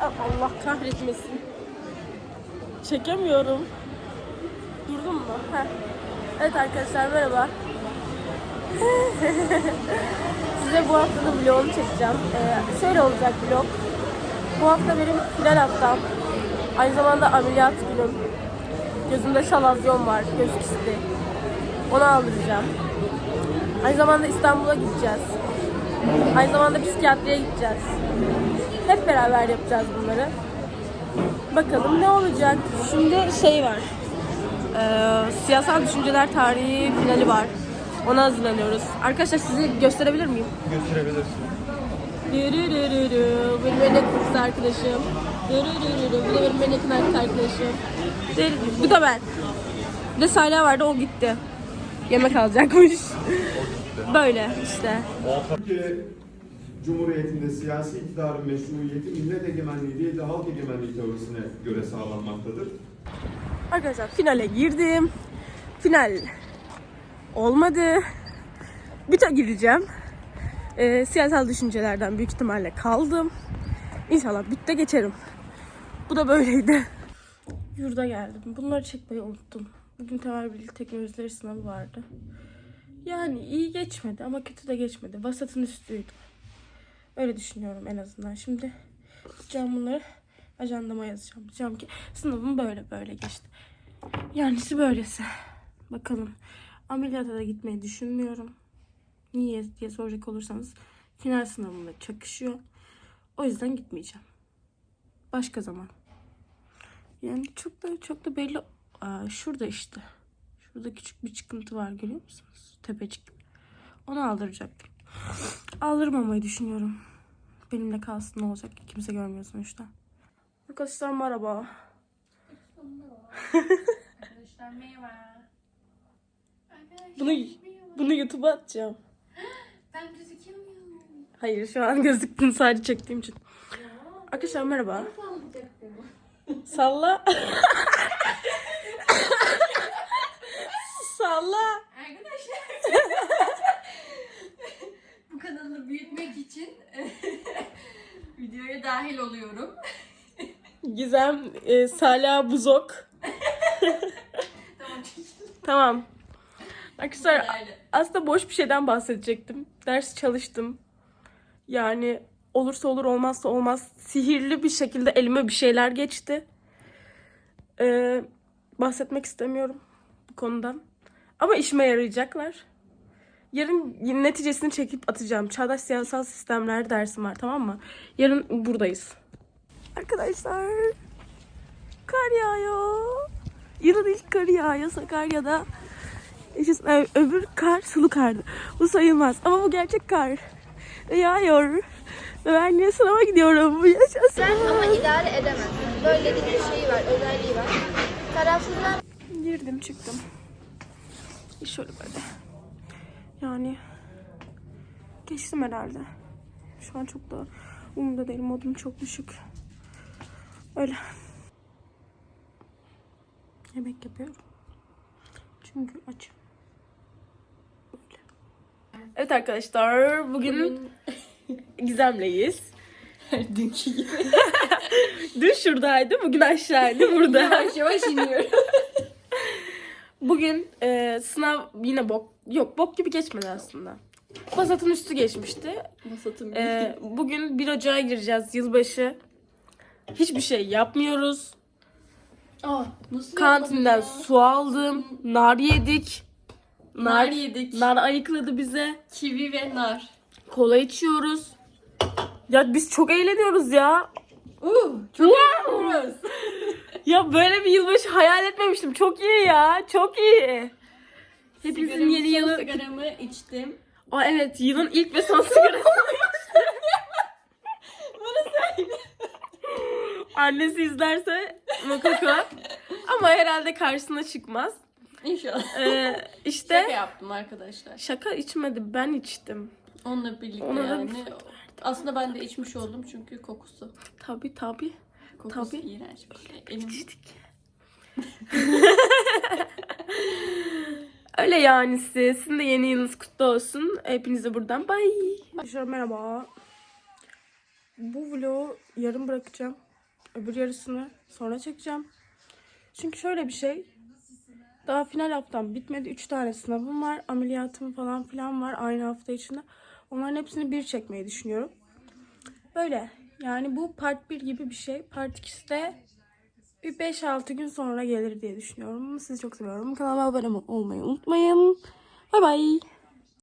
Allah kahretmesin. Çekemiyorum. Durdum mu? Heh. Evet arkadaşlar merhaba. Size bu haftanın vlogunu çekeceğim. Ee, şöyle olacak vlog. Bu hafta benim final haftam. Aynı zamanda ameliyat günüm. Gözümde şalazyon var, göz kisti. Onu aldıracağım. Aynı zamanda İstanbul'a gideceğiz. Aynı zamanda psikiyatriye gideceğiz. Hep beraber yapacağız bunları. Bakalım ne olacak. Şimdi şey var. Ee, siyasal düşünceler tarihi finali var. Ona hazırlanıyoruz. Arkadaşlar sizi gösterebilir miyim? Götürebilirsin. Dürürürürü. Benim en yakın kız arkadaşım. Dürürürürü. Bu da benim en yakın erkek arkadaşım. Dürürürü. Bu da ben. Bir de Salih vardı o gitti. Yemek alacakmış. Böyle işte. Cumhuriyeti'nde siyasi iktidarın meşruiyeti millet egemenliği değil de halk egemenliği teorisine göre sağlanmaktadır. Arkadaşlar finale girdim. Final olmadı. Büte gireceğim. Ee, siyasal düşüncelerden büyük ihtimalle kaldım. İnşallah bütte geçerim. Bu da böyleydi. Yurda geldim. Bunları çekmeyi unuttum. Bugün temel bilgi teknolojileri sınavı vardı. Yani iyi geçmedi ama kötü de geçmedi. Vasatın üstüydü. Öyle düşünüyorum en azından. Şimdi gideceğim bunları ajandama yazacağım. Diyeceğim ki sınavım böyle böyle geçti. Yanisi böylesi. Bakalım. Ameliyata da gitmeyi düşünmüyorum. Niye diye soracak olursanız final sınavımla çakışıyor. O yüzden gitmeyeceğim. Başka zaman. Yani çok da çok da belli. Aa, şurada işte. Şurada küçük bir çıkıntı var görüyor musunuz? Tepecik. Onu aldıracaktım. Aldırmamayı düşünüyorum. Benimle kalsın ne olacak? Kimse görmüyor sonuçta. Arkadaşlar merhaba. Arkadaşlar merhaba. Arkadaşlar Bunu bunu YouTube'a atacağım. Ben gözüküyor muyum? Hayır şu an gözüktün sadece çektiğim için. Arkadaşlar merhaba. Salla. Salla. Arkadaşlar. Bu kanalı büyütmek için videoya dahil oluyorum. Gizem e, Sala Buzok. Tamam. Tamam. Arkadaşlar aslında boş bir şeyden bahsedecektim. Ders çalıştım. Yani olursa olur olmazsa olmaz. Sihirli bir şekilde elime bir şeyler geçti. Ee, bahsetmek istemiyorum bu konudan. Ama işime yarayacaklar. Yarın neticesini çekip atacağım. Çağdaş Siyasal Sistemler dersim var tamam mı? Yarın buradayız. Arkadaşlar kar yağıyor. Yılın ilk karı yağıyor Sakarya'da. Ö- Öbür kar sulu kardı. Bu sayılmaz. Ama bu gerçek kar. Ve yağıyor. Ve ben niye sınava gidiyorum? Yaşasın. ama idare edemez. Böyle bir şeyi var, özelliği var. Tarafsızlar Girdim çıktım. Şöyle böyle. Yani geçtim herhalde. Şu an çok da umurumda değil. Modum çok düşük. Öyle. Yemek yapıyorum. Çünkü açım. Böyle. Evet arkadaşlar bugün Gizem'leyiz. Dünkü gibi. Dün şuradaydı, bugün aşağıydı, burada. Yavaş yavaş iniyorum. Bugün e, sınav yine bok, yok bok gibi geçmedi aslında. Vasatın üstü geçmişti. Masatım E, bugün 1 Ocağa gireceğiz yılbaşı. Hiçbir şey yapmıyoruz. Aa, nasıl Kantinden ya? su aldım, nar yedik. Nar yedik. Nar ayıkladı bize. Kivi ve nar. Kola içiyoruz. Ya biz çok eğleniyoruz ya. Uh, çok eğleniyoruz. Ya böyle bir yılbaşı hayal etmemiştim. Çok iyi ya. Çok iyi. Hepimizin Sigaramı, yeni yılı Sigaramı içtim. Aa evet yılın ilk ve son sigarası. Annesi izlerse Mokoko. Ama herhalde karşısına çıkmaz. İnşallah. Ee, işte Şaka şaka, yaptım arkadaşlar. içmedi ben içtim. Onunla birlikte Ona da yani. fırt Aslında ben de içmiş oldum çünkü kokusu. Tabi tabi. Kokusu Tabii. iğrenç bir şey. Elim. Öyle yani size. Sizin de yeni yılınız kutlu olsun. Hepinize buradan bye. Arkadaşlar merhaba. Bu vlogu yarın bırakacağım. Öbür yarısını sonra çekeceğim. Çünkü şöyle bir şey. Daha final haftam bitmedi. 3 tane sınavım var. Ameliyatım falan filan var aynı hafta içinde. Onların hepsini bir çekmeyi düşünüyorum. Böyle. Yani bu part 1 gibi bir şey. Part 2'si de bir 5-6 gün sonra gelir diye düşünüyorum. Sizi çok seviyorum. Kanalıma abone olmayı unutmayın. Bay bay.